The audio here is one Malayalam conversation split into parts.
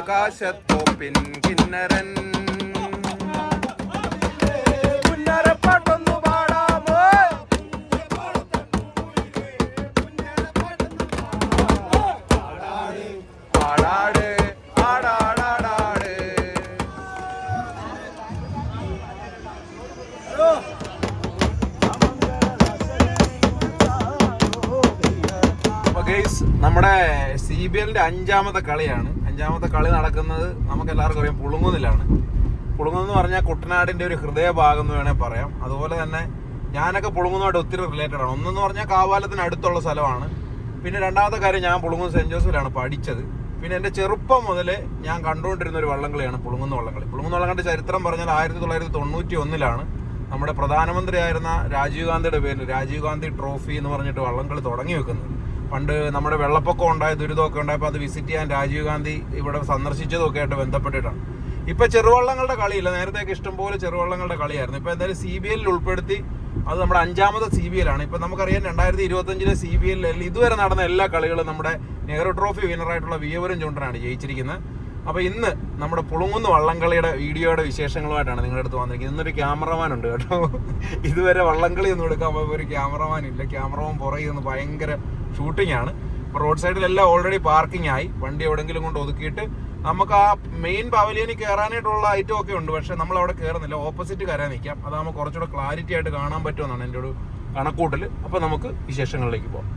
ആകാശത്തോപ്പിൻ കിന്നരൻ. നമ്മുടെ സി ബി എല്ലിന്റെ അഞ്ചാമത്തെ കളിയാണ്. അഞ്ചാമത്തെ കളി നടക്കുന്നത് നമുക്ക് എല്ലാവർക്കും അറിയാം പുളുങ്ങുന്നിലാണ്. പുളുങ്ങുന്നെന്ന് പറഞ്ഞാൽ കുട്ടനാടിന്റെ ഒരു ഹൃദയഭാഗം എന്ന് വേണേൽ പറയാം. അതുപോലെ തന്നെ ഞാനൊക്കെ പുളുങ്ങുന്നതായിട്ട് ഒത്തിരി റിലേറ്റഡ് ആണ്. ഒന്നെന്ന് പറഞ്ഞാൽ കാവാലത്തിന് അടുത്തുള്ള സ്ഥലമാണ്. പിന്നെ രണ്ടാമത്തെ കാര്യം ഞാൻ പുളുങ്ങുന്ന സെന്റ് ജോസഫിലാണ് പഠിച്ചത്. പിന്നെ എന്റെ ചെറുപ്പം മുതൽ ഞാൻ കണ്ടുകൊണ്ടിരുന്ന ഒരു വള്ളംകളിയാണ് പുളുങ്ങുന്ന വള്ളംകളി. പുളുങ്ങുന്ന വള്ളംകളിയുടെ ചരിത്രം പറഞ്ഞാൽ ആയിരത്തി തൊള്ളായിരത്തി തൊണ്ണൂറ്റി ഒന്നിലാണ് നമ്മുടെ പ്രധാനമന്ത്രിയായിരുന്ന രാജീവ് ഗാന്ധിയുടെ പേരിൽ രാജീവ് ഗാന്ധി ട്രോഫി എന്ന് പറഞ്ഞിട്ട് വള്ളംകളി തുടങ്ങി വെക്കുന്നത്. പണ്ട് നമ്മുടെ വെള്ളപ്പൊക്കം ഉണ്ടായ ദുരിതമൊക്കെ ഉണ്ടായപ്പോൾ അത് വിസിറ്റ് ചെയ്യാൻ രാജീവ് ഗാന്ധി ഇവിടെ സന്ദർശിച്ചതൊക്കെ ആയിട്ട് ബന്ധപ്പെട്ടിട്ടാണ്. ഇപ്പൊ ചെറുവള്ളങ്ങളുടെ കളിയില്ല. നേരത്തെയൊക്കെ ഇഷ്ടംപോലെ ചെറുവള്ളങ്ങളുടെ കളിയായിരുന്നു. ഇപ്പൊ എന്തായാലും സി ബി എല്ലിൽ ഉൾപ്പെടുത്തി അത് നമ്മുടെ അഞ്ചാമത്തെ സി ബി എല്ലാണ് ഇപ്പൊ നമുക്കറിയാം രണ്ടായിരത്തി ഇരുപത്തഞ്ചിലെ സി ബി എല്ലിൽ ഇതുവരെ നടന്ന എല്ലാ കളികളും നമ്മുടെ നെഹ്റു ട്രോഫി വിന്നറായിട്ടുള്ള വിയവരും ചൂണ്ടനാണ് ജയിച്ചിരിക്കുന്നത്. അപ്പൊ ഇന്ന് നമ്മുടെ പുളുങ്ങുന്ന വള്ളംകളിയുടെ വീഡിയോയുടെ വിശേഷങ്ങളുമായിട്ടാണ് നിങ്ങളുടെ അടുത്ത് വന്നിരിക്കുന്നത്. ഇന്നൊരു ക്യാമറമാൻ ഉണ്ട് കേട്ടോ. ഇതുവരെ വള്ളംകളി ഒന്നും എടുക്കാൻ പോയപ്പോൾ ഒരു ക്യാമറമാൻ ഇല്ല. ക്യാമറമാൻ പുറകിൽ നിന്ന് ഭയങ്കര ഷൂട്ടിംഗ് ആണ് അപ്പോൾ റോഡ് സൈഡിലെല്ലാം ഓൾറെഡി പാർക്കിംഗ് ആയി. വണ്ടി എവിടെങ്കിലും കൊണ്ട് ഒതുക്കിയിട്ട് നമുക്ക് ആ മെയിൻ പവലിയനിൽ കയറാനായിട്ടുള്ള ഐറ്റം ഒക്കെ ഉണ്ട്. പക്ഷെ നമ്മൾ അവിടെ കയറുന്നില്ല ഓപ്പോസിറ്റ് കയറാൻ നിൽക്കാം. അതാകുമ്പോൾ കുറച്ചുകൂടെ ക്ലാരിറ്റി ആയിട്ട് കാണാൻ പറ്റുമെന്നാണ് എന്റെ ഒരു കണക്കൂട്ടൽ അപ്പോൾ നമുക്ക് വിശേഷങ്ങളിലേക്ക് പോകാം.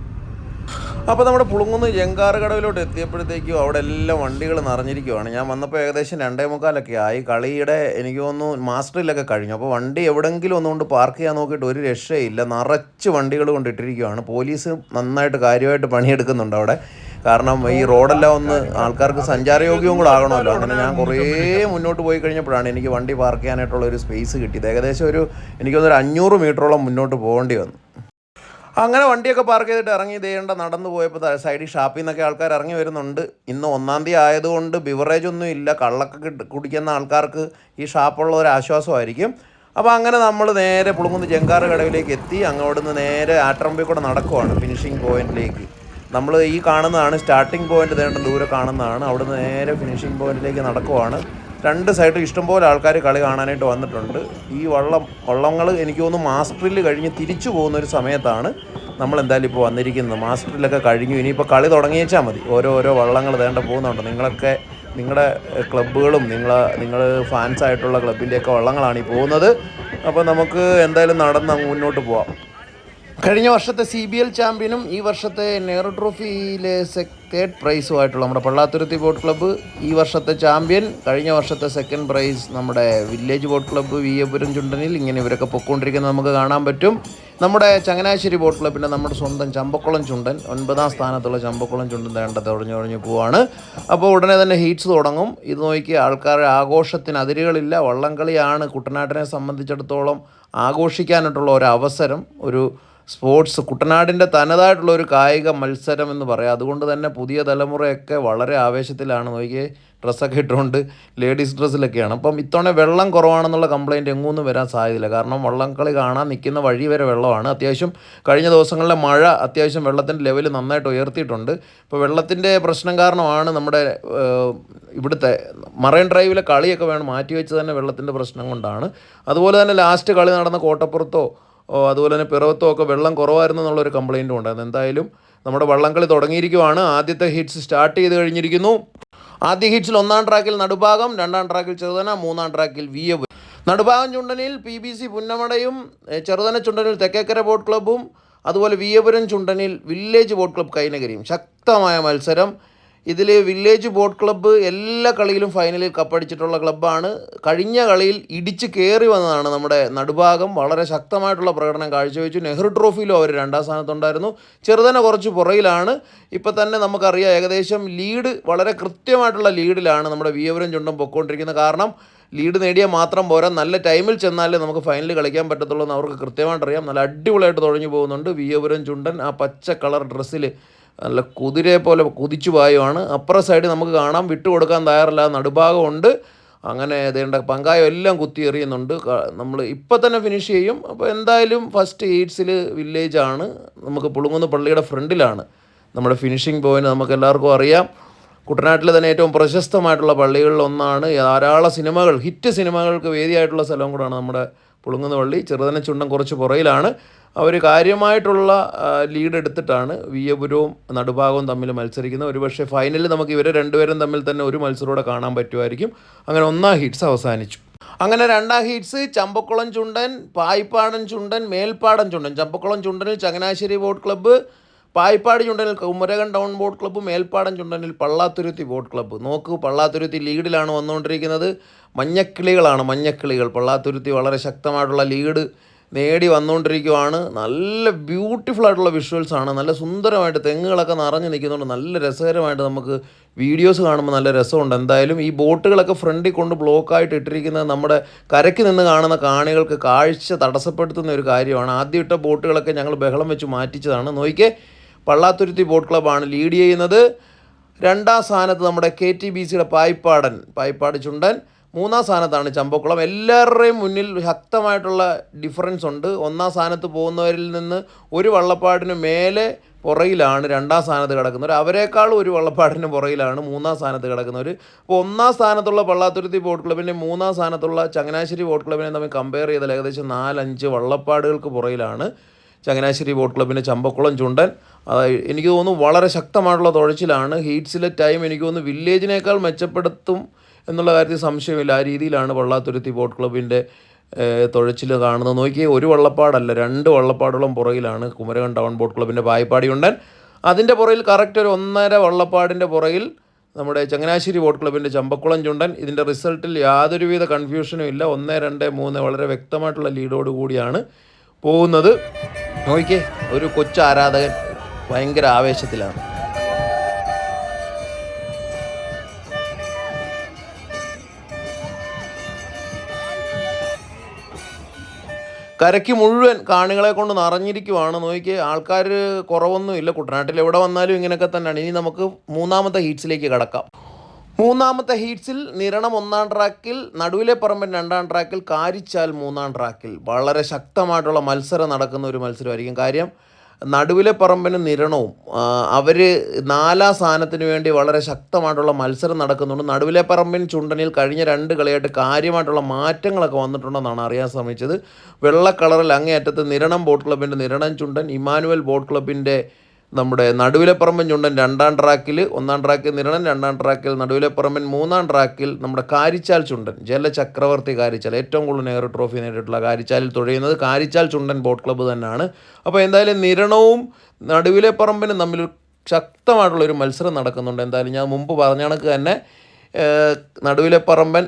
അപ്പോൾ നമ്മുടെ പുളുങ്ങുന്ന് ജങ്കാറ് കടവിലോട്ട് എത്തിയപ്പോഴത്തേക്കും അവിടെ എല്ലാം വണ്ടികൾ നിറഞ്ഞിരിക്കുവാണ്. ഞാൻ വന്നപ്പോൾ ഏകദേശം രണ്ടേ മുക്കാലൊക്കെ ആയി. കളിയുടെ എനിക്ക് തോന്നുന്നു മാസ്റ്ററിലൊക്കെ കഴിഞ്ഞു. അപ്പോൾ വണ്ടി എവിടെങ്കിലും ഒന്നുകൊണ്ട് പാർക്ക് ചെയ്യാൻ നോക്കിയിട്ട് ഒരു രക്ഷയില്ല. നിറച്ച് വണ്ടികൾ കൊണ്ടിട്ടിരിക്കുവാണ് പോലീസ് നന്നായിട്ട് കാര്യമായിട്ട് പണിയെടുക്കുന്നുണ്ട് അവിടെ. കാരണം ഈ റോഡെല്ലാം ഒന്ന് ആൾക്കാർക്ക് സഞ്ചാരയോഗ്യവും കൂടെ ആകണമല്ലോ. അങ്ങനെ ഞാൻ കുറേ മുന്നോട്ട് പോയി കഴിഞ്ഞപ്പോഴാണ് എനിക്ക് വണ്ടി പാർക്ക് ചെയ്യാനായിട്ടുള്ള ഒരു സ്പേസ് കിട്ടിയത്. ഏകദേശം ഒരു എനിക്കൊന്നൊരു അഞ്ഞൂറ് മീറ്ററോളം മുന്നോട്ട് പോകേണ്ടി വന്നു. അങ്ങനെ വണ്ടിയൊക്കെ പാർക്ക് ചെയ്തിട്ട് ഇറങ്ങി ഇതേണ്ട നടന്നു പോയപ്പോൾ സൈഡിൽ ഷാപ്പിൽ നിന്നൊക്കെ ആൾക്കാർ ഇറങ്ങി വരുന്നുണ്ട്. ഇന്ന് ഒന്നാം തീയതി ആയതുകൊണ്ട് ബിവറേജ് ഒന്നും ഇല്ല. കള്ളൊക്കെ കുടിക്കുന്ന ആൾക്കാർക്ക് ഈ ഷാപ്പുള്ള ഒരു ആശ്വാസമായിരിക്കും. അപ്പോൾ അങ്ങനെ നമ്മൾ നേരെ പുളുങ്ങുന്ന ജങ്കാറ് കടവിലേക്ക് എത്തി. അങ്ങോട്ട് നിന്ന് നേരെ ആട്രമ്പിൽ കൂടെ നടക്കുവാണ് ഫിനിഷിംഗ് പോയിന്റിലേക്ക് നമ്മൾ ഈ കാണുന്നതാണ് സ്റ്റാർട്ടിംഗ് പോയിന്റ് നേരിട്ട് ദൂരെ കാണുന്നതാണ്. അവിടുന്ന് നേരെ ഫിനിഷിംഗ് പോയിന്റിലേക്ക് നടക്കുവാണ്. രണ്ട് സൈഡിൽ ഇഷ്ടംപോലെ ആൾക്കാർ കളി കാണാനായിട്ട് വന്നിട്ടുണ്ട്. ഈ വള്ളം വള്ളങ്ങൾ എനിക്ക് തോന്നുന്നു മാസ്റ്ററിൽ കഴിഞ്ഞ് തിരിച്ചു പോകുന്ന ഒരു സമയത്താണ് നമ്മൾ എന്തായാലും ഇപ്പോൾ വന്നിരിക്കുന്നത്. മാസ്റ്ററിലൊക്കെ കഴിഞ്ഞു. ഇനിയിപ്പോൾ കളി തുടങ്ങിയേച്ചാൽ മതി. ഓരോ ഓരോ വള്ളങ്ങൾ വേണ്ട പോകുന്നുണ്ട്. നിങ്ങളൊക്കെ നിങ്ങളുടെ ക്ലബ്ബുകളും നിങ്ങൾ നിങ്ങൾ ഫാൻസായിട്ടുള്ള ക്ലബിന്റെയൊക്കെ വള്ളങ്ങളാണ് ഈ പോകുന്നത്. അപ്പോൾ നമുക്ക് എന്തായാലും നടന്ന് മുന്നോട്ട് പോവാം. കഴിഞ്ഞ വർഷത്തെ സി ബി എൽ ചാമ്പ്യനും ഈ വർഷത്തെ നെഹ്റു ട്രോഫിയിലെ സെക്കൻഡ് പ്രൈസുമായിട്ടുള്ള നമ്മുടെ പള്ളാത്തുരുത്തി ബോട്ട് ക്ലബ്ബ് ഈ വർഷത്തെ ചാമ്പ്യൻ കഴിഞ്ഞ വർഷത്തെ സെക്കൻഡ് പ്രൈസ് നമ്മുടെ വില്ലേജ് ബോട്ട് ക്ലബ്ബ് വിയപുരം ചുണ്ടനിൽ. ഇങ്ങനെ ഇവരൊക്കെ പൊക്കോണ്ടിരിക്കുന്നത് നമുക്ക് കാണാൻ പറ്റും. നമ്മുടെ ചങ്ങനാശ്ശേരി ബോട്ട് ക്ലബ്ബിന്റെ നമ്മുടെ സ്വന്തം ചമ്പക്കുളം ചുണ്ടൻ ഒൻപതാം സ്ഥാനത്തുള്ള ചമ്പക്കുളം ചുണ്ടൻ തേണ്ട ഒഴിഞ്ഞു ഒഴിഞ്ഞു പോവാണ്. അപ്പോൾ ഉടനെ തന്നെ ഹീറ്റ്സ് തുടങ്ങും. ഇത് നോക്കി ആൾക്കാരുടെ ആഘോഷത്തിന് അതിരുകളില്ല. വള്ളംകളിയാണ് കുട്ടനാട്ടിനെ സംബന്ധിച്ചിടത്തോളം ആഘോഷിക്കാനായിട്ടുള്ള ഒരു അവസരം ഒരു സ്പോർട്സ് കുട്ടനാടിന്റെ തനതായിട്ടുള്ള ഒരു കായിക മത്സരം എന്ന് പറയാം. അതുകൊണ്ട് തന്നെ പുതിയ തലമുറയൊക്കെ വളരെ ആവേശത്തിലാണ്. നോക്കിയേ ഡ്രസ്സൊക്കെ ഇട്ടുകൊണ്ട് ലേഡീസ് ഡ്രസ്സിലൊക്കെയാണ്. അപ്പം ഇത്തവണ വെള്ളം കുറവാണെന്നുള്ള കംപ്ലയിന്റ് എങ്ങൊന്നും വരാൻ സാധ്യതയില്ല. കാരണം വള്ളംകളി കാണാൻ നിൽക്കുന്ന വഴി വരെ വെള്ളമാണ്. അത്യാവശ്യം കഴിഞ്ഞ ദിവസങ്ങളിലെ മഴ അത്യാവശ്യം വെള്ളത്തിന്റെ ലെവൽ നന്നായിട്ട് ഉയർത്തിയിട്ടുണ്ട്. ഇപ്പോൾ വെള്ളത്തിന്റെ പ്രശ്നം കാരണമാണ് നമ്മുടെ ഇവിടുത്തെ മറൈൻ ഡ്രൈവിലെ കളിയൊക്കെ വേണം മാറ്റി വെച്ച് തന്നെ വെള്ളത്തിന്റെ പ്രശ്നം കൊണ്ടാണ്. അതുപോലെ തന്നെ ലാസ്റ്റ് കളി നടന്ന കോട്ടപ്പുറത്തോ അതുപോലെ തന്നെ പിറവത്തോ ഒക്കെ വെള്ളം കുറവായിരുന്നു എന്നുള്ളൊരു കംപ്ലയിന്റും ഉണ്ടായിരുന്നു. എന്തായാലും നമ്മുടെ വള്ളംകളി തുടങ്ങിയിരിക്കുവാണ്. ആദ്യത്തെ ഹിറ്റ്സ് സ്റ്റാർട്ട് ചെയ്ത് കഴിഞ്ഞിരിക്കുന്നു. ആദ്യ ഹിറ്റ്സിൽ ഒന്നാം ട്രാക്കിൽ നടുഭാഗം രണ്ടാം ട്രാക്കിൽ ചെറുതന മൂന്നാം ട്രാക്കിൽ വി എ നടുഭാഗം ചുണ്ടനിൽ പി ബി സി പുന്നമടയും ചെറുതന ചുണ്ടനിൽ തെക്കേക്കര ബോട്ട് ക്ലബ്ബും അതുപോലെ വിയപുരം ചുണ്ടനിൽ വില്ലേജ് ബോട്ട് ക്ലബ് കൈനഗരിയും. ശക്തമായ മത്സരം. ഇതിൽ വില്ലേജ് ബോട്ട് ക്ലബ്ബ് എല്ലാ കളിയിലും ഫൈനലിൽ കപ്പടിച്ചിട്ടുള്ള ക്ലബ്ബാണ്. കഴിഞ്ഞ കളിയിൽ ഇടിച്ച് കയറി വന്നതാണ് നമ്മുടെ നടുഭാഗം. വളരെ ശക്തമായിട്ടുള്ള പ്രകടനം കാഴ്ചവെച്ചു. നെഹ്റു ട്രോഫിയിലും അവർ രണ്ടാം സ്ഥാനത്തുണ്ടായിരുന്നു. ചെറുതന കുറച്ച് പുറയിലാണ് ഇപ്പോൾ തന്നെ നമുക്കറിയാം ഏകദേശം ലീഡ് വളരെ കൃത്യമായിട്ടുള്ള ലീഡിലാണ് നമ്മുടെ വിയവരം ചുണ്ടും പൊക്കോണ്ടിരിക്കുന്നത്. കാരണം ലീഡ് നേടിയാൽ മാത്രം പോരാ. നല്ല ടൈമിൽ ചെന്നാലേ നമുക്ക് ഫൈനൽ കളിക്കാൻ പറ്റത്തുള്ളൂ എന്ന് അവർക്ക് കൃത്യമായിട്ട് അറിയാം നല്ല അടിപൊളിയായിട്ട് തുഴഞ്ഞു പോകുന്നുണ്ട് വിയപുരം ചുണ്ടൻ ആ പച്ച കളർ ഡ്രസ്സിൽ നല്ല കുതിരയെ പോലെ കുതിച്ചു പായുമാണ് അപ്പുറ സൈഡ് നമുക്ക് കാണാം. വിട്ടുകൊടുക്കാൻ തയ്യാറില്ല. നടുഭാഗമുണ്ട് അങ്ങനെ ഇതേണ്ട പങ്കായം എല്ലാം കുത്തി എറിയുന്നുണ്ട്. നമ്മൾ ഇപ്പം തന്നെ ഫിനിഷ് ചെയ്യും. അപ്പോൾ എന്തായാലും ഫസ്റ്റ് എയ്ഡ്സിൽ വില്ലേജാണ് നമുക്ക് പുളുങ്ങുന്ന പള്ളിയുടെ ഫ്രണ്ടിലാണ് നമ്മുടെ ഫിനിഷിംഗ് പോയിന്റ് നമുക്ക് എല്ലാവർക്കും അറിയാം. കുട്ടനാട്ടിലെ തന്നെ ഏറ്റവും പ്രശസ്തമായിട്ടുള്ള പള്ളികളിൽ ഒന്നാണ്. ധാരാളം സിനിമകൾ ഹിറ്റ് സിനിമകൾക്ക് വേദിയായിട്ടുള്ള സ്ഥലം കൂടാണ് നമ്മുടെ പുളുങ്ങുന്ന പള്ളി. ചെറുതന ചുണ്ടം കുറച്ച് പുറയിലാണ്. അവർ കാര്യമായിട്ടുള്ള ലീഡ് എടുത്തിട്ടാണ് വിയപുരവും നടുഭാഗവും തമ്മിൽ മത്സരിക്കുന്നത്. ഒരുപക്ഷെ ഫൈനലിൽ നമുക്ക് ഇവരെ രണ്ടുപേരും തമ്മിൽ തന്നെ ഒരു മത്സരമൂടെ കാണാൻ പറ്റുമായിരിക്കും. അങ്ങനെ ഒന്നാം ഹിറ്റ്സ് അവസാനിച്ചു. അങ്ങനെ രണ്ടാം ഹീറ്റ്സ് ചമ്പക്കുളം ചുണ്ടൻ പായിപ്പാടൻ ചുണ്ടൻ മേൽപ്പാടൻ ചുണ്ടൻ. ചമ്പക്കുളം ചുണ്ടനിൽ Changanassery boat club Payippad ചുണ്ടനിൽ Kumarakom town boat club Melpadan ചുണ്ടനിൽ Pallathuruthy boat club നോക്കൂ പള്ളാത്തുരുത്തി ലീഡിലാണ് വന്നുകൊണ്ടിരിക്കുന്നത്. മഞ്ഞക്കിളികളാണ് മഞ്ഞക്കിളികൾ. പള്ളാത്തുരുത്തി വളരെ ശക്തമായിട്ടുള്ള ലീഡ് നേടി വന്നുകൊണ്ടിരിക്കുവാണ്. നല്ല ബ്യൂട്ടിഫുൾ ആയിട്ടുള്ള വിഷ്വൽസ് ആണ്. നല്ല സുന്ദരമായിട്ട് തെങ്ങുകളൊക്കെ നിറഞ്ഞു നിൽക്കുന്നുണ്ട്. നല്ല രസകരമായിട്ട് നമുക്ക് വീഡിയോസ് കാണുമ്പോൾ നല്ല രസമുണ്ട്. എന്തായാലും ഈ ബോട്ടുകളൊക്കെ ഫ്രണ്ടിൽ കൊണ്ട് ബ്ലോക്കായിട്ട് ഇട്ടിരിക്കുന്നത് നമ്മുടെ കരയ്ക്ക് നിന്ന് കാണുന്ന കാണികൾക്ക് കാഴ്ച തടസ്സപ്പെടുത്തുന്ന ഒരു കാര്യമാണ്. ആദ്യം ഇട്ട ബോട്ടുകളൊക്കെ ഞങ്ങൾ ബഹളം വെച്ച് മാറ്റിച്ചതാണ്. നോക്കിയേ പള്ളാത്തുരുത്തി ബോട്ട് ക്ലബ്ബാണ് ലീഡ് ചെയ്യുന്നത്. രണ്ടാം സ്ഥാനത്ത് നമ്മുടെ കെ ടി ബി സിയുടെ പായിപ്പാടൻ പായിപ്പാട് ചുണ്ടൻ മൂന്നാം സ്ഥാനത്താണ് ചമ്പക്കുളം. എല്ലാവരുടെയും മുന്നിൽ ശക്തമായിട്ടുള്ള ഡിഫറൻസ് ഉണ്ട്. ഒന്നാം സ്ഥാനത്ത് പോകുന്നവരിൽ നിന്ന് ഒരു വള്ളപ്പാടിന് മേലെ പുറയിലാണ് രണ്ടാം സ്ഥാനത്ത് കിടക്കുന്നവർ. അവരെക്കാൾ ഒരു വള്ളപ്പാടിന് പുറയിലാണ് മൂന്നാം സ്ഥാനത്ത് കിടക്കുന്നവർ. അപ്പോൾ ഒന്നാം സ്ഥാനത്തുള്ള പള്ളാത്തുരുത്തി ബോട്ട് ക്ലബിന്റെ മൂന്നാം സ്ഥാനത്തുള്ള ചങ്ങനാശ്ശേരി ബോട്ട് ക്ലബിനെ തമ്മിൽ കമ്പയർ ചെയ്താൽ ഏകദേശം നാലഞ്ച് വള്ളപ്പാടുകൾക്ക് പുറയിലാണ് ചങ്ങനാശ്ശേരി ബോട്ട് ക്ലബിന്റെ ചമ്പക്കുളം ചുണ്ടൻ. എനിക്ക് തോന്നുന്നു വളരെ ശക്തമായിട്ടുള്ള തുഴച്ചിലാണ്. ഹീറ്റ്സിലെ ടൈം എനിക്ക് തോന്നുന്നു വില്ലേജിനേക്കാൾ മെച്ചപ്പെടുത്തും എന്നുള്ള കാര്യത്തിൽ സംശയമില്ല. ആ രീതിയിലാണ് വള്ളാത്തുരുത്തി ബോട്ട് ക്ലബിന്റെ തുഴച്ചിൽ കാണുന്നത്. നോക്കിയേ ഒരു വള്ളപ്പാടല്ല രണ്ട് വള്ളപ്പാടോളം പുറകിലാണ് കുമരകം ടൗൺ ബോട്ട് ക്ലബിന്റെ പായ്പാടി ഉണ്ടൻ അതിന്റെ പുറയിൽ കറക്റ്റ് ഒരു ഒന്നര വള്ളപ്പാടിന്റെ പുറയിൽ നമ്മുടെ ചങ്ങനാശ്ശേരി ബോട്ട് ക്ലബിന്റെ ചമ്പക്കുളം ചുണ്ടൻ. ഇതിന്റെ റിസൾട്ടിൽ യാതൊരുവിധ കൺഫ്യൂഷനും ഇല്ല. ഒന്ന് രണ്ട് മൂന്ന് വളരെ വ്യക്തമായിട്ടുള്ള ലീഡോട് കൂടിയാണ് പോകുന്നത്. നോക്കിയേ ഒരു കൊച്ചു ആരാധകൻ ഭയങ്കര ആവേശത്തിലാണ്. കരയ്ക്ക് മുഴുവൻ കാണികളെ കൊണ്ട് നിറഞ്ഞിരിക്കുവാണ്. നോക്കി ആൾക്കാർ കുറവൊന്നുമില്ല കുട്ടനാട്ടിൽ എവിടെ വന്നാലും ഇങ്ങനെയൊക്കെ തന്നെയാണ്. ഇനി നമുക്ക് മൂന്നാമത്തെ ഹീറ്റ്സിലേക്ക് കടക്കാം. മൂന്നാമത്തെ ഹീറ്റ്സിൽ നിരണം ഒന്നാം ട്രാക്കിൽ നടുവിലെ പറമ്പൻ രണ്ടാം ട്രാക്കിൽ കാരിച്ചാൽ മൂന്നാം ട്രാക്കിൽ. വളരെ ശക്തമായിട്ടുള്ള മത്സരം നടക്കുന്ന ഒരു മത്സരമായിരിക്കും. കാര്യം നടുവിലെ പറമ്പിന് നിരണവും അവർ നാലാം സ്ഥാനത്തിന് വേണ്ടി വളരെ ശക്തമായിട്ടുള്ള മത്സരം നടക്കുന്നുണ്ട്. നടുവിലെ പറമ്പിൻ ചുണ്ടനിൽ കഴിഞ്ഞ രണ്ട് കളിയായിട്ട് കാര്യമായിട്ടുള്ള മാറ്റങ്ങളൊക്കെ വന്നിട്ടുണ്ടെന്നാണ് അറിയാൻ ശ്രമിച്ചത് വെള്ള കളറിൽ അങ്ങേയറ്റത്ത് നിരണം ബോട്ട് ക്ലബിന്റെ നിരണം ചുണ്ടൻ ഇമാനുവൽ ബോട്ട് ക്ലബിന്റെ നമ്മുടെ നടുവിലെ പറമ്പൻ ചുണ്ടൻ രണ്ടാം ട്രാക്കിൽ ഒന്നാം ട്രാക്കിൽ നിരണൻ രണ്ടാം ട്രാക്കിൽ നടുവിലെ പറമ്പൻ മൂന്നാം ട്രാക്കിൽ നമ്മുടെ കാരിച്ചാൽ ചുണ്ടൻ ജലചക്രവർത്തി കാരിച്ചാൽ ഏറ്റവും കൂടുതൽ നെഹ്റു ട്രോഫി നേരിട്ടുള്ള കാരിച്ചാലിൽ തുഴയുന്നത് കാരിച്ചാൽ ചുണ്ടൻ ബോട്ട് ക്ലബ്ബ് തന്നെയാണ്. അപ്പോൾ എന്തായാലും നിരണവും നടുവിലെ പറമ്പനും തമ്മിൽ ശക്തമായിട്ടുള്ള ഒരു മത്സരം നടക്കുന്നുണ്ട്. എന്തായാലും ഞാൻ മുമ്പ് പറഞ്ഞ കണക്ക് തന്നെ നടുവിലെ പറമ്പൻ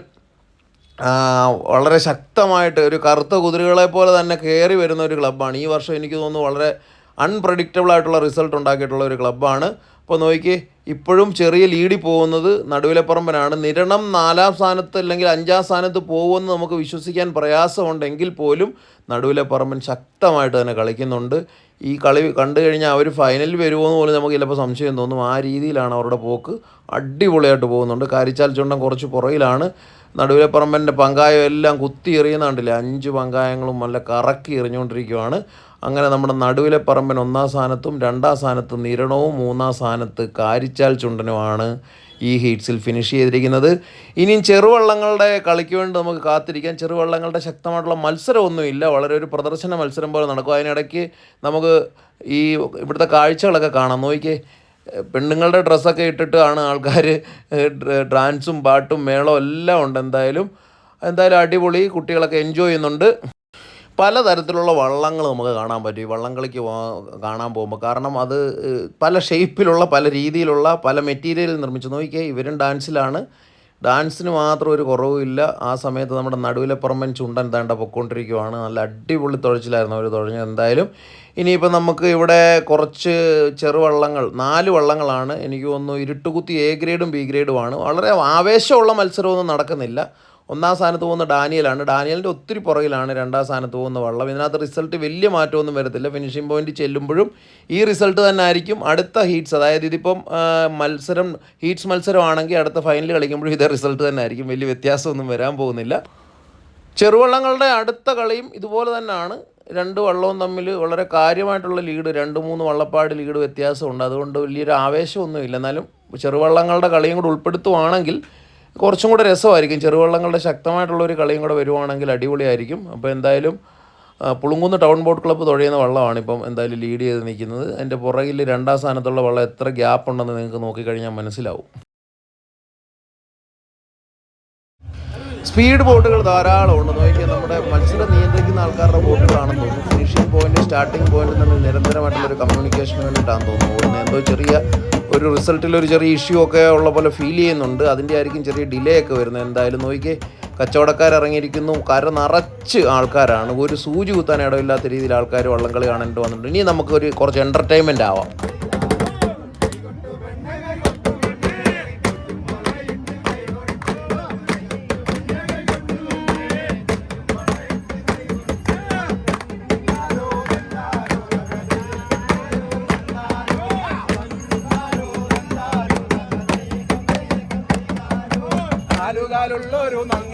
വളരെ ശക്തമായിട്ട് ഒരു കറുത്ത കുതിരകളെ പോലെ തന്നെ കയറി വരുന്ന ഒരു ക്ലബ്ബാണ്. ഈ വർഷം എനിക്ക് തോന്നുന്നു വളരെ അൺപ്രഡിക്റ്റബിൾ ആയിട്ടുള്ള റിസൾട്ട് ഉണ്ടാക്കിയിട്ടുള്ള ഒരു ക്ലബ്ബാണ് അപ്പോൾ നോക്കി ഇപ്പോഴും ചെറിയ ലീഡിൽ പോകുന്നത് നടുവിലപ്പറമ്പനാണ്. നിരണം നാലാം സ്ഥാനത്ത് അല്ലെങ്കിൽ അഞ്ചാം സ്ഥാനത്ത് പോകുമെന്ന് നമുക്ക് വിശ്വസിക്കാൻ പ്രയാസമുണ്ടെങ്കിൽ പോലും നടുവിലെ പറമ്പൻ ശക്തമായിട്ട് തന്നെ കളിക്കുന്നുണ്ട്. ഈ കളി കണ്ടു കഴിഞ്ഞാൽ അവർ ഫൈനലിൽ വരുമോ എന്ന് പോലും നമുക്ക് ചിലപ്പോൾ സംശയം തോന്നും. ആ രീതിയിലാണ് അവരുടെ പോക്ക്. അടിപൊളിയായിട്ട് പോകുന്നുണ്ട്. കാരിച്ചാൽ ചുണ്ടൻ കുറച്ച് പുറകിലാണ്. നടുവിലെ പറമ്പന്റെ പങ്കായം എല്ലാം കുത്തി എറിയുന്ന കണ്ടില്ലേ? അഞ്ച് പങ്കായങ്ങളും നല്ല കറക്കി എറിഞ്ഞുകൊണ്ടിരിക്കുകയാണ് അങ്ങനെ നമ്മുടെ നടുവിലെ പറമ്പൻ ഒന്നാം സ്ഥാനത്തും രണ്ടാം സ്ഥാനത്ത് നിരണവും മൂന്നാം സ്ഥാനത്ത് കാരിച്ചാൽ ചുണ്ടനുമാണ് ഈ ഹീറ്റ്സിൽ ഫിനിഷ് ചെയ്തിരിക്കുന്നത്. ഇനിയും ചെറുവള്ളങ്ങളുടെ കളിക്ക് വേണ്ടി നമുക്ക് കാത്തിരിക്കാം. ചെറുവള്ളങ്ങളുടെ ശക്തമായിട്ടുള്ള മത്സരമൊന്നുമില്ല. വളരെ ഒരു പ്രദർശന മത്സരം പോലെ നടക്കും. അതിനിടയ്ക്ക് നമുക്ക് ഈ ഇവിടുത്തെ കാഴ്ചകളൊക്കെ കാണാം. നോക്കിയേ പെണ്ണുങ്ങളുടെ ഡ്രസ്സൊക്കെ ഇട്ടിട്ടാണ് ആൾക്കാർ ഡാൻസും പാട്ടും മേളവും എല്ലാം ഉണ്ട് എന്തായാലും. എന്തായാലും അടിപൊളി കുട്ടികളൊക്കെ എൻജോയ് ചെയ്യുന്നുണ്ട്. പലതരത്തിലുള്ള വള്ളങ്ങൾ നമുക്ക് കാണാൻ പറ്റും. ഈ വള്ളംകളിക്ക് പോ- കാണാൻ പോകുമ്പോൾ കാരണം അത് പല ഷേപ്പിലുള്ള പല രീതിയിലുള്ള പല മെറ്റീരിയലിൽ നിർമ്മിച്ച്. നോക്കിയാൽ ഇവരും ഡാൻസിലാണ് ഡാൻസിന് മാത്രം ഒരു കുറവുമില്ല ആ സമയത്ത് നമ്മുടെ നടുവിലെ പുറമൻ ചുണ്ടൻ താണ്ട പൊക്കൊണ്ടിരിക്കുവാണ്. നല്ല അടിപൊളി തുഴച്ചിലായിരുന്നു അവർ തുഴഞ്ഞത്. എന്തായാലും ഇനിയിപ്പോൾ നമുക്ക് ഇവിടെ കുറച്ച് ചെറുവള്ളങ്ങൾ നാല് വള്ളങ്ങളാണ്. എനിക്ക് തോന്നുന്നു ഇരുട്ടുകുത്തി എ ഗ്രേഡും ബി ഗ്രേഡുമാണ് വളരെ ആവേശമുള്ള മത്സരമൊന്നും നടക്കുന്നില്ല. ഒന്നാം സ്ഥാനത്ത് പോകുന്ന ഡാനിയലാണ്. ഡാനിയലിന്റെ ഒത്തിരി പുറകിലാണ് രണ്ടാം സ്ഥാനത്ത് പോകുന്ന വള്ളം. ഇതിനകത്ത് റിസൾട്ട് വലിയ മാറ്റമൊന്നും വരത്തില്ല. ഫിനിഷിംഗ് പോയിന്റ് ചെല്ലുമ്പോഴും ഈ റിസൾട്ട് തന്നെ ആയിരിക്കും അടുത്ത ഹീറ്റ്സ് അതായത് ഇതിപ്പം മത്സരം ഹീറ്റ്സ് മത്സരമാണെങ്കിൽ അടുത്ത ഫൈനൽ കളിക്കുമ്പോഴും ഇതേ റിസൾട്ട് തന്നെ ആയിരിക്കും. വലിയ വ്യത്യാസമൊന്നും വരാൻ പോകുന്നില്ല. ചെറുവള്ളങ്ങളുടെ അടുത്ത കളിയും ഇതുപോലെ തന്നെയാണ്. രണ്ട് വള്ളവും തമ്മിൽ വളരെ കാര്യമായിട്ടുള്ള ലീഡ് രണ്ട് മൂന്ന് വള്ളപ്പാട് ലീഡ് വ്യത്യാസമുണ്ട്. അതുകൊണ്ട് വലിയൊരു ആവേശമൊന്നുമില്ല. എന്നാലും ചെറുവള്ളങ്ങളുടെ കളിയും കൂടെ ഉൾപ്പെടുത്തുവാണെങ്കിൽ കുറച്ചും കൂടെ രസമായിരിക്കും. ചെറുവള്ളങ്ങളുടെ ശക്തമായിട്ടുള്ള ഒരു കളിയും കൂടെ വരുവാണെങ്കിൽ അടിപൊളിയായിരിക്കും. അപ്പോൾ എന്തായാലും പുളുങ്കുന്ന് ടൗൺ ബോട്ട് ക്ലബ്ബ് തുഴയുന്ന വള്ളമാണ് ഇപ്പം എന്തായാലും ലീഡ് ചെയ്ത് നിൽക്കുന്നത്. അതിന്റെ പുറകിൽ രണ്ടാം സ്ഥാനത്തുള്ള വള്ളം എത്ര ഗ്യാപ്പ് ഉണ്ടെന്ന് നിങ്ങൾക്ക് നോക്കിക്കഴിഞ്ഞാൽ മനസ്സിലാവും. സ്പീഡ് ബോട്ടുകൾ ധാരാളം ഉണ്ട്. നോക്കിയാൽ നമ്മുടെ മത്സരം നിയന്ത്രിക്കുന്ന ആൾക്കാരുടെ ബോട്ടുകളാണെന്ന് തോന്നുന്നു. ഫിനിഷിംഗ് പോയിന്റ് സ്റ്റാർട്ടിംഗ് പോയിന്റ് തമ്മിൽ നിരന്തരമായിട്ടുള്ള ഒരു കമ്മ്യൂണിക്കേഷന് വേണ്ടിയിട്ടാണെന്ന് തോന്നുന്നു. എന്തോ ചെറിയ ഒരു റിസൾട്ടിൽ ഒരു ചെറിയ ഇഷ്യൂ ഒക്കെ ഉള്ള പോലെ ഫീൽ ചെയ്യുന്നുണ്ട്. അതിന്റെ ആയിരിക്കും ചെറിയ ഡിലേ ഒക്കെ വരുന്നത്. എന്തായാലും നോക്കിയേ കച്ചവടക്കാർ ഇറങ്ങിയിരിക്കുന്നു. കര നിറച്ച് ആൾക്കാരാണ്. ഒരു സൂചി കുത്താൻ ഇടമില്ലാത്ത രീതിയിൽ ആൾക്കാർ വള്ളംകളി കാണേണ്ടി വന്നിട്ടുണ്ട്. ഇനി നമുക്കൊരു കുറച്ച് എന്റർടൈൻമെന്റ് ആവാം. നാലുകാലുള്ളൊരു നങ്ങേലി പെണ്ണിനെ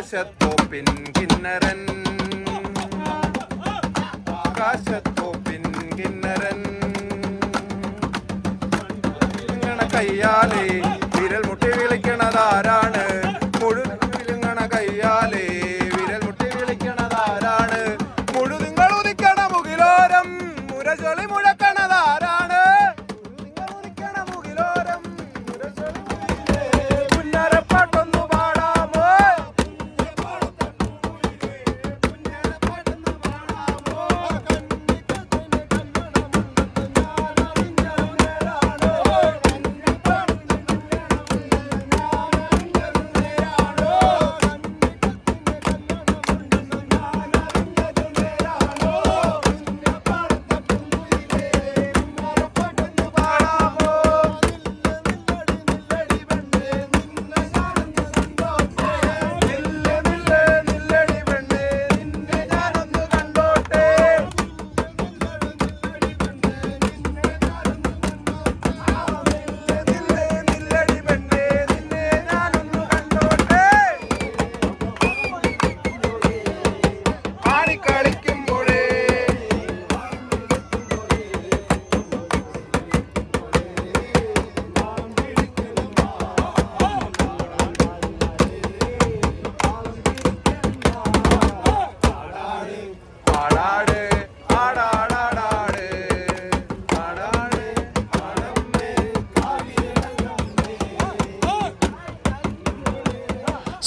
ആകാശത്തോപ്പിൻ കിന്നരൻ. ആകാശത്തോപ്പിൻ കിന്നരൻ. ഇങ്ങണ കയ്യാലേ വിരൽ മുട്ടി വിളിക്കണതാരാണ്?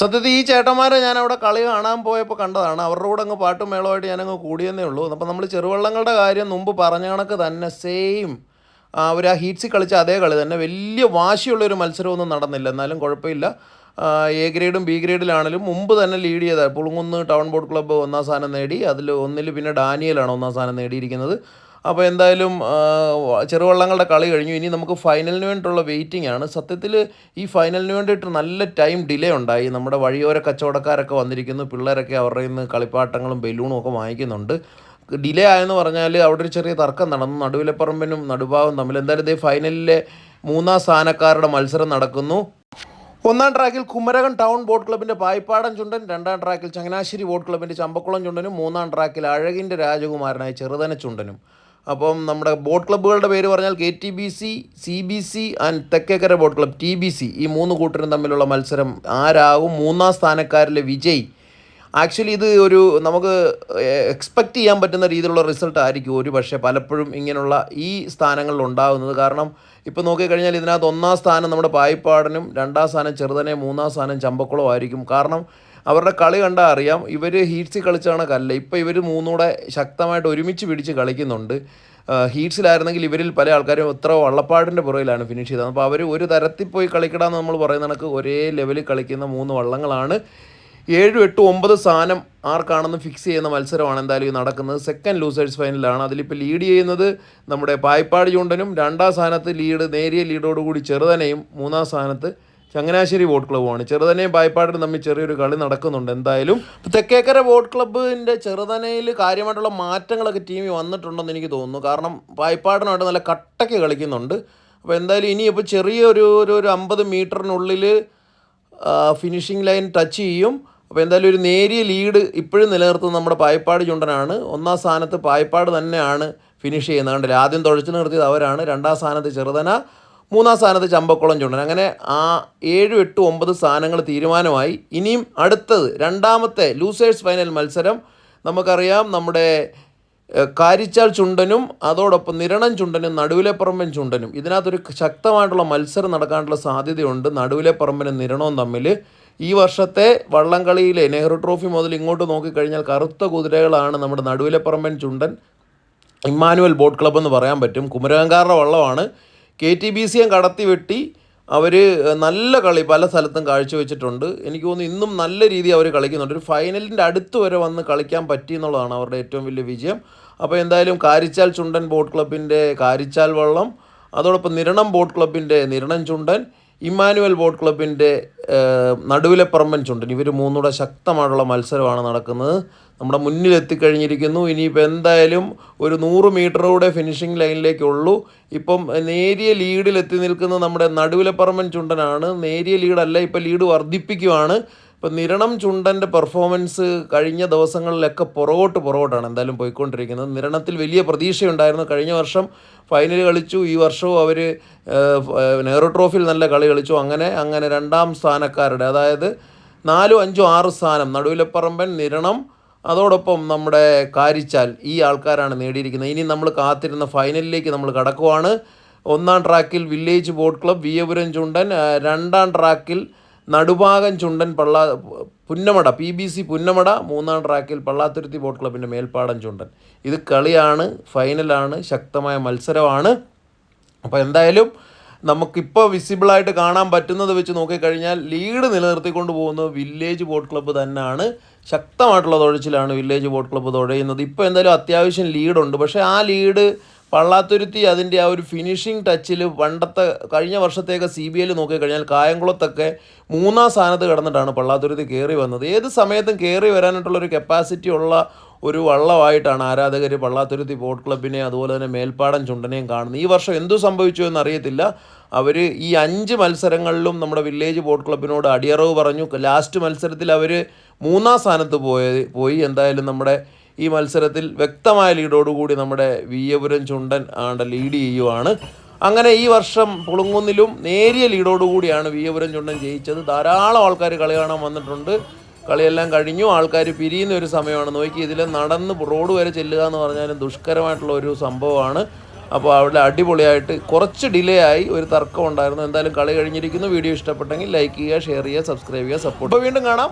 സത്യത്തിൽ ഈ ചേട്ടന്മാരെ ഞാൻ അവിടെ കളി കാണാൻ പോയപ്പോൾ കണ്ടതാണ്. അവരുടെ കൂടെ അങ്ങ് പാട്ടും മേളമായിട്ട് ഞാനങ്ങ് കൂടിയെന്നേ ഉള്ളൂ. അപ്പം നമ്മൾ ചെറുവള്ളങ്ങളുടെ കാര്യം മുമ്പ് പറഞ്ഞ കണക്ക് തന്നെ സെയിം അവർ ആ ഹീറ്റ്സിൽ കളിച്ച അതേ കളി തന്നെ. വലിയ വാശിയുള്ളൊരു മത്സരമൊന്നും നടന്നില്ല. എന്നാലും കുഴപ്പമില്ല. എ ഗ്രേഡും ബി ഗ്രേഡിലാണെങ്കിലും മുമ്പ് തന്നെ ലീഡ് ചെയ്ത പുളുങ്ങുന്ന് ടൗൺ ബോർഡ് ക്ലബ്ബ് ഒന്നാം സ്ഥാനം നേടി. അതിൽ ഒന്നിൽ പിന്നെ ഡാനിയലാണ് ഒന്നാം സ്ഥാനം നേടിയിരിക്കുന്നത്. അപ്പോൾ എന്തായാലും ചെറുവള്ളങ്ങളുടെ കളി കഴിഞ്ഞു. ഇനി നമുക്ക് ഫൈനലിന് വേണ്ടിയിട്ടുള്ള വെയിറ്റിംഗ് ആണ്. സത്യത്തിൽ ഈ ഫൈനലിന് വേണ്ടിയിട്ട് നല്ല ടൈം ഡിലേ ഉണ്ടായി. നമ്മുടെ വഴിയോര കച്ചവടക്കാരൊക്കെ വന്നിരിക്കുന്നു. പിള്ളേരൊക്കെ അവരുടെ നിന്ന് കളിപ്പാട്ടങ്ങളും ബലൂണും ഒക്കെ വാങ്ങിക്കുന്നുണ്ട്. ഡിലേ ആയെന്ന് പറഞ്ഞാൽ അവിടെ ഒരു ചെറിയ തർക്കം നടന്നു. നടുവിലപ്പറമ്പിനും നടുഭാഗം തമ്മിൽ എന്തായാലും ഇതേ ഫൈനലിലെ മൂന്നാം സ്ഥാനക്കാരുടെ മത്സരം നടക്കുന്നു. ഒന്നാം ട്രാക്കിൽ കുമരകം ടൗൺ ബോട്ട് ക്ലബിന്റെ പായിപ്പാടൻ ചുണ്ടൻ രണ്ടാം ട്രാക്കിൽ ചങ്ങനാശ്ശേരി ബോട്ട് ക്ലബിന്റെ ചമ്പക്കുളം ചുണ്ടനും മൂന്നാം ട്രാക്കിൽ അഴകിന്റെ രാജകുമാരനായ ചെറുതന ചുണ്ടനും. അപ്പം നമ്മുടെ ബോട്ട് ക്ലബ്ബുകളുടെ പേര് പറഞ്ഞാൽ K T B C C B C and Thekkekara boat club T B C. ഈ മൂന്ന് കൂട്ടരും തമ്മിലുള്ള മത്സരം ആരാകും? മൂന്നാം സ്ഥാനക്കാരിലെ വിജയ്. ആക്ച്വലി ഇത് ഒരു നമുക്ക് എക്സ്പെക്റ്റ് ചെയ്യാൻ പറ്റുന്ന രീതിയിലുള്ള റിസൾട്ട് ആയിരിക്കും ഒരു പക്ഷേ പലപ്പോഴും ഇങ്ങനെയുള്ള ഈ സ്ഥാനങ്ങളിൽ ഉണ്ടാകുന്നത്. കാരണം ഇപ്പോൾ നോക്കിക്കഴിഞ്ഞാൽ ഇതിനകത്ത് ഒന്നാം സ്ഥാനം നമ്മുടെ പായിപ്പാടനും രണ്ടാം സ്ഥാനം ചെറുതനെ മൂന്നാം സ്ഥാനം ചമ്പക്കുളവും ആയിരിക്കും. കാരണം അവരുടെ കളി കണ്ടാൽ അറിയാം. ഇവർ ഹീറ്റ്സിൽ കളിച്ച കണക്കല്ല ഇപ്പോൾ ഇവർ മൂന്നൂടെ ശക്തമായിട്ട് ഒരുമിച്ച് പിടിച്ച് കളിക്കുന്നുണ്ട്. ഹീറ്റ്സിലായിരുന്നെങ്കിൽ ഇവരിൽ പല ആൾക്കാരും എത്ര വള്ളപ്പാടിന്റെ പുറകിലാണ് ഫിനിഷ് ചെയ്തത്. അപ്പോൾ അവർ ഒരു തരത്തിൽ പോയി കളിക്കടാന്ന് നമ്മൾ പറയുന്ന കണക്ക് ഒരേ ലെവലിൽ കളിക്കുന്ന മൂന്ന് വള്ളങ്ങളാണ്. ഏഴ് എട്ട് ഒമ്പത് സ്ഥാനം ആർക്കാണെന്ന് ഫിക്സ് ചെയ്യുന്ന മത്സരമാണ് എന്തായാലും ഈ നടക്കുന്നത്. സെക്കൻഡ് ലൂസേഴ്സ് ഫൈനലാണ് അതിലിപ്പോൾ ലീഡ് ചെയ്യുന്നത് നമ്മുടെ പായ്പാട് ചൂണ്ടനും രണ്ടാം സ്ഥാനത്ത് ലീഡ് നേരിയ ലീഡോടുകൂടി ചെറുതനയും മൂന്നാം സ്ഥാനത്ത് ചങ്ങനാശ്ശേരി ബോട്ട് ക്ലബ്ബുമാണ്. ചെറുതനയും ബായ്പാടിൽ തമ്മിൽ ചെറിയൊരു കളി നടക്കുന്നുണ്ട്. എന്തായാലും തെക്കേക്കര ബോട്ട് ക്ലബ്ബിന്റെ ചെറുതനയിൽ കാര്യമായിട്ടുള്ള മാറ്റങ്ങളൊക്കെ ടീമിൽ വന്നിട്ടുണ്ടെന്ന് എനിക്ക് തോന്നുന്നു. കാരണം പായ്പാടിനായിട്ട് നല്ല കട്ടയ്ക്ക് കളിക്കുന്നുണ്ട്. അപ്പോൾ എന്തായാലും ഇനിയിപ്പോൾ ചെറിയൊരു ഒരു ഒരു അമ്പത് മീറ്ററിനുള്ളിൽ ഫിനിഷിംഗ് ലൈൻ ടച്ച് ചെയ്യും. അപ്പോൾ എന്തായാലും ഒരു നേരിയ ലീഡ് ഇപ്പോഴും നിലനിർത്തുന്നത് നമ്മുടെ പായ്പാട് ചുണ്ടനാണ്. ഒന്നാം സ്ഥാനത്ത് പായ്പാട് തന്നെയാണ് ഫിനിഷ് ചെയ്യുന്നത്. കണ്ടില്ല? ആദ്യം തുഴച്ചു നിർത്തിയത് അവരാണ്. രണ്ടാം സ്ഥാനത്ത് ചെറുതന. മൂന്നാം സ്ഥാനത്ത് ചമ്പക്കുളം ചുണ്ടൻ. അങ്ങനെ ആ ഏഴ് എട്ട് ഒമ്പത് സ്ഥാനങ്ങൾ തീരുമാനമായി. ഇനിയും അടുത്തത് രണ്ടാമത്തെ ലൂസേഴ്സ് ഫൈനൽ മത്സരം. നമുക്കറിയാം നമ്മുടെ കാരിച്ചാൽ ചുണ്ടനും അതോടൊപ്പം നിരണം ചുണ്ടനും നടുവിലെ പറമ്പൻ ചുണ്ടനും. ഇതിനകത്തൊരു ശക്തമായിട്ടുള്ള മത്സരം നടക്കാനുള്ള സാധ്യതയുണ്ട്. നടുവിലെ പറമ്പനും നിരണവും തമ്മിൽ ഈ വർഷത്തെ വള്ളംകളിയിലെ നെഹ്റു ട്രോഫി മുതൽ ഇങ്ങോട്ട് നോക്കിക്കഴിഞ്ഞാൽ കറുത്ത കുതിരകളാണ് നമ്മുടെ Naduvileparamban Chundan. Emmanuel boat club എന്ന് പറയാൻ പറ്റും. കുമരകങ്കാരുടെ വള്ളമാണ്. കെ ടി ബി സിയും കടത്തി വെട്ടി അവർ നല്ല കളി പല സ്ഥലത്തും കാഴ്ചവെച്ചിട്ടുണ്ട്. എനിക്ക് തോന്നുന്നു ഇന്നും നല്ല രീതിയിൽ അവർ കളിക്കുന്നുണ്ട്. ഒരു ഫൈനലിന്റെ അടുത്ത് വരെ വന്ന് കളിക്കാൻ പറ്റി എന്നുള്ളതാണ് അവരുടെ ഏറ്റവും വലിയ വിജയം. അപ്പോൾ എന്തായാലും കാരിച്ചാൽ ചുണ്ടൻ ബോട്ട് ക്ലബിന്റെ കാരിച്ചാൽ വള്ളം അതോടൊപ്പം നിരണം ബോട്ട് ക്ലബിന്റെ നിരണം ചുണ്ടൻ ഇമ്മാനുവൽ ബോട്ട് ക്ലബിന്റെ നടുവിലെ പറമ്പൻ ചുണ്ടൻ ഇവർ മൂന്നൂടെ ശക്തമായിട്ടുള്ള മത്സരമാണ് നടക്കുന്നത്. നമ്മുടെ മുന്നിലെത്തിക്കഴിഞ്ഞിരിക്കുന്നു. ഇനിയിപ്പോൾ എന്തായാലും ഒരു നൂറ് മീറ്ററൂടെ ഫിനിഷിംഗ് ലൈനിലേക്കുള്ളൂ ഇപ്പം നേരിയ ലീഡിലെത്തി നിൽക്കുന്നത് നമ്മുടെ നടുവിലെ പറമ്പൻ ചുണ്ടനാണ് നേരിയ ലീഡല്ല ഇപ്പം ലീഡ് വർദ്ധിപ്പിക്കുവാണ്. ഇപ്പം നിരണം ചുണ്ടന്റെ പെർഫോമൻസ് കഴിഞ്ഞ ദിവസങ്ങളിലൊക്കെ പുറകോട്ട് പുറകോട്ടാണ് എന്തായാലും പോയിക്കൊണ്ടിരിക്കുന്നത്. നിരണത്തിൽ വലിയ പ്രതീക്ഷയുണ്ടായിരുന്നു. കഴിഞ്ഞ വർഷം ഫൈനൽ കളിച്ചു. ഈ വർഷവും അവർ നെഹ്റു ട്രോഫിയിൽ നല്ല കളി കളിച്ചു. അങ്ങനെ അങ്ങനെ രണ്ടാം സ്ഥാനക്കാരുടെ അതായത് നാലും അഞ്ചും ആറ് സ്ഥാനം നടുവിലപ്പറമ്പൻ നിരണം അതോടൊപ്പം നമ്മുടെ കാരിച്ചാൽ ഈ ആൾക്കാരാണ് നേടിയിരിക്കുന്നത്. ഇനി നമ്മൾ കാത്തിരുന്ന ഫൈനലിലേക്ക് നമ്മൾ കടക്കുവാണ്. ഒന്നാം ട്രാക്കിൽ village boat club Veeyapuram Chundan രണ്ടാം ട്രാക്കിൽ നടുഭാഗം ചുണ്ടൻ പള്ള Punnamada P B C Punnamada മൂന്നാം ട്രാക്കിൽ പള്ളാത്തുരുത്തി ബോട്ട് ക്ലബിന്റെ മേൽപ്പാടം ചുണ്ടൻ. ഇത് കളിയാണ് ഫൈനലാണ് ശക്തമായ മത്സരമാണ്. അപ്പോൾ എന്തായാലും നമുക്കിപ്പോൾ വിസിബിളായിട്ട് കാണാൻ പറ്റുന്നത് വെച്ച് നോക്കിക്കഴിഞ്ഞാൽ ലീഡ് നിലനിർത്തിക്കൊണ്ട് പോകുന്നത് വില്ലേജ് ബോട്ട് ക്ലബ്ബ് തന്നെയാണ്. ശക്തമായിട്ടുള്ള തുഴച്ചിലാണ് വില്ലേജ് ബോട്ട് ക്ലബ്ബ് തുഴയുന്നത്. ഇപ്പോൾ എന്തായാലും അത്യാവശ്യം ലീഡുണ്ട്. പക്ഷേ ആ ലീഡ് പള്ളാത്തുരുത്തി അതിന്റെ ആ ഒരു ഫിനിഷിംഗ് ടച്ചിൽ പണ്ടത്തെ കഴിഞ്ഞ വർഷത്തേക്ക് സി ബി ഐയിൽ നോക്കിക്കഴിഞ്ഞാൽ കായംകുളത്തൊക്കെ മൂന്നാം സ്ഥാനത്ത് കിടന്നിട്ടാണ് പള്ളാത്തുരുത്തി കയറി വന്നത്. ഏത് സമയത്തും കയറി വരാനായിട്ടുള്ളൊരു കപ്പാസിറ്റി ഉള്ള ഒരു വള്ളമായിട്ടാണ് ആരാധകർ പള്ളാത്തുരുത്തി ബോട്ട് ക്ലബിനെ അതുപോലെ തന്നെ മേൽപ്പാടം ചുണ്ടനെയും കാണുന്നത്. ഈ വർഷം എന്തു സംഭവിച്ചു എന്നറിയത്തില്ല. അവർ ഈ അഞ്ച് മത്സരങ്ങളിലും നമ്മുടെ വില്ലേജ് ബോട്ട് ക്ലബിനോട് അടിയറവ് പറഞ്ഞു. ലാസ്റ്റ് മത്സരത്തിൽ അവർ മൂന്നാം സ്ഥാനത്ത് പോയത് പോയി. എന്തായാലും നമ്മുടെ ഈ മത്സരത്തിൽ വ്യക്തമായ ലീഡോടുകൂടി നമ്മുടെ വിയപുരം ചുണ്ടൻ ആണ്ട് ലീഡ് ചെയ്യുവാണ്. അങ്ങനെ ഈ വർഷം പുളുങ്കുന്നിലും നേരിയ ലീഡോടുകൂടിയാണ് വിയപുരം ചുണ്ടൻ ജയിച്ചത്. ധാരാളം ആൾക്കാർ കളി കാണാൻ വന്നിട്ടുണ്ട്. കളിയെല്ലാം കഴിഞ്ഞു. ആൾക്കാർ പിരിയുന്ന ഒരു സമയമാണ്. നോക്കി ഇതിൽ നടന്ന് റോഡ് വരെ ചെല്ലുക എന്ന് പറഞ്ഞാലും ദുഷ്കരമായിട്ടുള്ള ഒരു സംഭവമാണ്. അപ്പോൾ അവിടെ അടിപൊളിയായിട്ട് കുറച്ച് ഡിലേ ആയി ഒരു തർക്കം ഉണ്ടായിരുന്നു. എന്തായാലും കളി കഴിഞ്ഞിരിക്കുന്നു. വീഡിയോ ഇഷ്ടപ്പെട്ടെങ്കിൽ ലൈക്ക് ചെയ്യുക ഷെയർ ചെയ്യുക സബ്സ്ക്രൈബ് ചെയ്യുക സപ്പോർട്ട് വീണ്ടും കാണാം.